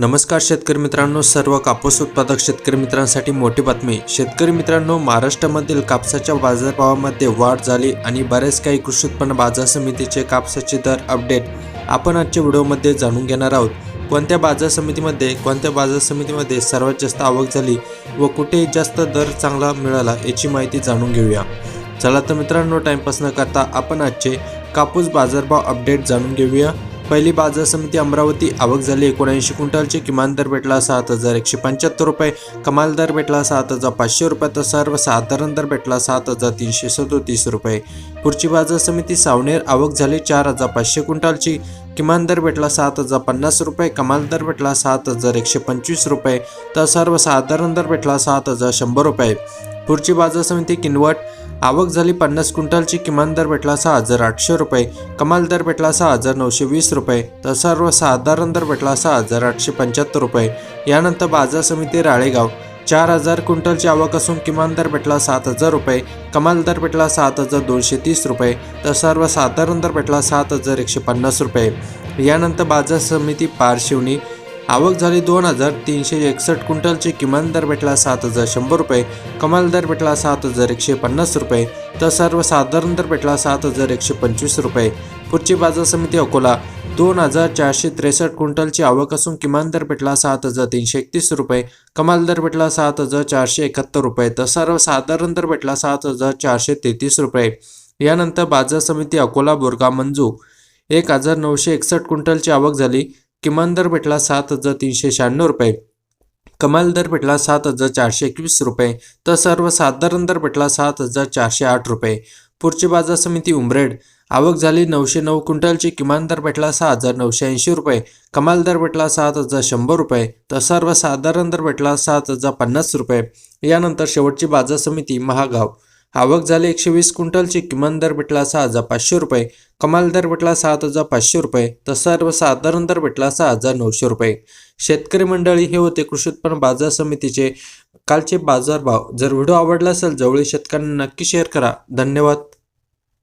नमस्कार शेतकरी मित्रांनो सर्व कापूस उत्पादक शेतकरी मित्रांसाठी मोठी बातमी. शेतकरी मित्रांनो महाराष्ट्रामधील कापसाच्या बाजारभावामध्ये वाढ झाली आणि बरेच काही कृषी उत्पन्न बाजार समितीचे कापसाचे दर अपडेट आपण आजच्या व्हिडिओमध्ये जाणून घेणार आहोत. कोणत्या बाजार समितीमध्ये कोणत्या बाजार समितीमध्ये सर्वात जास्त आवक झाली व कुठे जास्त दर चांगला मिळाला याची माहिती जाणून घेऊया. चला तर मित्रांनो टाइमपास न करता आपण आजचे कापूस बाजारभाव अपडेट जाणून घेऊया. पहिली बाजार समिती अमरावती आवक झाली. एकोणऐंशी क्विंटलचे किमान दर भेटला सात हजार एकशे पंच्याहत्तर रुपये. कमाल दर भेटला सात हजार पाचशे रुपये. तर सर्वसाधारण दर भेटला सात हजार तीनशे सदोतीस रुपये. पुढची बाजार समिती सावनेर आवक झाली चार हजार पाचशे क्विंटलची. किमान दर भेटला सात हजार पन्नास रुपये. कमाल दर भेटला सात हजार एकशे पंचवीस रुपये. तर सर्वसाधारण दर भेटला सात हजार शंभर रुपये. पुढची बाजार समिती किनवट आवक झाली पन्नास क्विंटलची किमान दर भेटला सहा हजार आठशे रुपये कमाल दर भेटला सहा हजार नऊशे वीस रुपये तर सर्वसाधारण दर भेटला सहा हजार आठशे पंच्याहत्तर रुपये. यानंतर बाजार समिती राळेगाव. चार हजार क्विंटलची आवक असून किमान दर भेटला सात हजार रुपये कमाल दर भेटला सात हजार दोनशे तीस रुपये तर सर्वसाधारण दर भेटला सात हजार एकशे पन्नास रुपये. यानंतर बाजार समिती पारशिवनी आवक झाली दोन हजार तीनशे एकसष्ट क्विंटलची. किमान दर भेटला सात हजार शंभर रुपये. कमाल दर भेटला सात हजार एकशे पन्नास रुपये. तर सर्वसाधारण दर भेटला सात हजार एकशे पंचवीस रुपये. पुढची बाजार समिती अकोला. दोन हजार चारशे त्रेसष्ट क्विंटलची आवक असून किमान दर भेटला सात हजार तीनशे एकतीस रुपये. कमाल दर भेटला सात हजार चारशे एकाहत्तर रुपये. तर सर्वसाधारण दर भेटला सात हजार चारशे तेहतीस रुपये. यानंतर बाजार समिती अकोला बोरगा मंजू. एक हजार नऊशे एकसष्ट क्विंटलची आवक झाली. किमान दर भेटला सात हजार तीनशे शहाण्णव रुपये. कमाल दर भेटला सात हजार चारशे एकवीस रुपये. तर सर्वसाधारण दर भेटला सात हजार चारशे आठ रुपये. पुढची बाजार समिती उमरेड. आवक झाली नऊशे नऊ क्विंटलची. किमान दर भेटला सहा हजार नऊशे ऐंशी रुपये. कमाल दर भेटला सात हजार शंभर रुपये. तर सर्वसाधारण दर भेटला सात हजार पन्नास रुपये. यानंतर शेवटची बाजार समिती महागाव. आवक झाली एकशे वीस क्विंटलची किमान दर भेटला सहा हजार पाचशे रुपये. कमाल दर भेटला सात हजार पाचशे रुपये. तर सर्वसाधारण दर भेटला सहा हजार नऊशे रुपये. शेतकरी मंडळी हे होते कृषी उत्पन्न बाजार समितीचे कालचे बाजारभाव. जर व्हिडिओ आवडला असेल जवळील शेतकऱ्यांना नक्की शेअर करा. धन्यवाद.